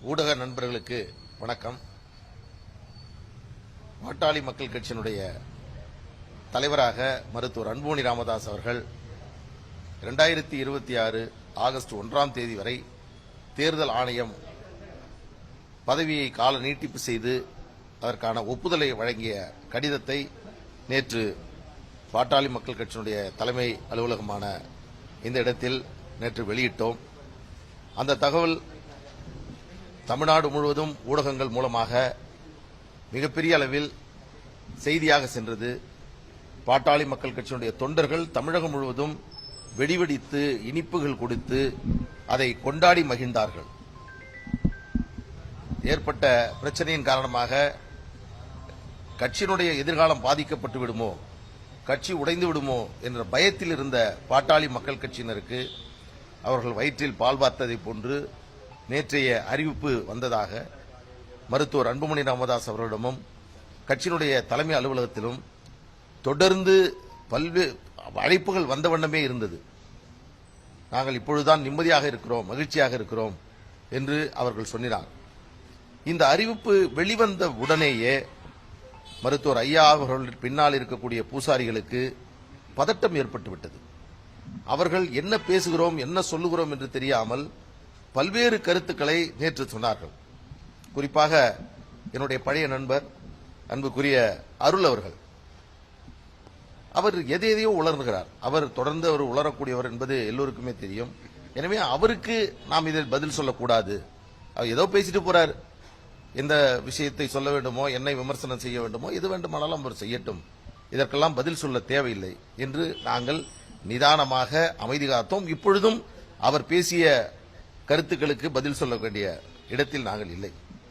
ஊடக நண்பர்களுக்கு வணக்கம். பாட்டாளி மக்கள் கட்சியினுடைய தலைவராக மருத்துவர் அன்போனி ராமதாஸ் அவர்கள் இரண்டாயிரத்தி இருபத்தி ஆறு ஆகஸ்ட் ஒன்றாம் தேதி வரை தேர்தல் ஆணையம் பதவியை கால நீட்டிப்பு செய்து அதற்கான ஒப்புதலை வழங்கிய கடிதத்தை நேற்று பாட்டாளி மக்கள் கட்சியினுடைய தலைமை அலுவலகமான இந்த இடத்தில் நேற்று வெளியிட்டோம். அந்த தகவல் தமிழ்நாடு முழுவதும் ஊடகங்கள் மூலமாக மிகப்பெரிய அளவில் செய்தியாக சென்றது. பாட்டாளி மக்கள் கட்சியினுடைய தொண்டர்கள் தமிழகம் முழுவதும் வெடிவெடித்து இனிப்புகள் கொடுத்து அதை கொண்டாடி மகிழ்ந்தார்கள். ஏற்பட்ட பிரச்சனையின் காரணமாக கட்சியினுடைய எதிர்காலம் பாதிக்கப்பட்டு விடுமோ கட்சி உடைந்து விடுமோ என்ற பயத்தில் இருந்த பாட்டாளி மக்கள் கட்சியினருக்கு அவர்கள் வயிற்றில் பால் பார்த்ததை போன்று நேற்றைய அறிவிப்பு வந்ததாக மருத்துவர் அன்புமணி ராமதாஸ் அவர்களிடமும் கட்சியினுடைய தலைமை அலுவலகத்திலும் தொடர்ந்து பல்வேறு அழைப்புகள் வந்த வண்ணமே இருந்தது. நாங்கள் இப்பொழுதுதான் நிம்மதியாக இருக்கிறோம் மகிழ்ச்சியாக இருக்கிறோம் என்று அவர்கள் சொன்னார் இந்த அறிவிப்பு வெளிவந்த உடனேயே மருத்துவர் ஐயா அவர்கள் பின்னால் இருக்கக்கூடிய பூசாரிகளுக்கு பதட்டம் ஏற்பட்டுவிட்டது. அவர்கள் என்ன பேசுகிறோம் என்ன சொல்லுகிறோம் என்று தெரியாமல் பல்வேறு கருத்துக்களை நேற்று சொன்னார்கள். குறிப்பாக என்னுடைய பழைய நண்பர் அன்புக்குரிய அருள் அவர்கள். அவர் எதை எதையோ உணர்கிறார் அவர் தொடர்ந்து அவர் உளரக்கூடியவர் என்பது எல்லோருக்குமே தெரியும். எனவே அவருக்கு நாம் இதில் பதில் சொல்லக்கூடாது. அவர் ஏதோ பேசிட்டு போறார். எந்த விஷயத்தை சொல்ல வேண்டுமோ என்னை விமர்சனம் செய்ய வேண்டுமோ எது வேண்டுமானாலும் அவர் செய்யட்டும். இதற்கெல்லாம் பதில் சொல்ல தேவையில்லை என்று நாங்கள் நிதானமாக அமைதி காத்தோம். இப்பொழுதும் அவர் பேசிய கருத்துக்களுக்கு பதில் சொல்ல வேண்டிய இடத்தில் நாங்கள் இல்லை.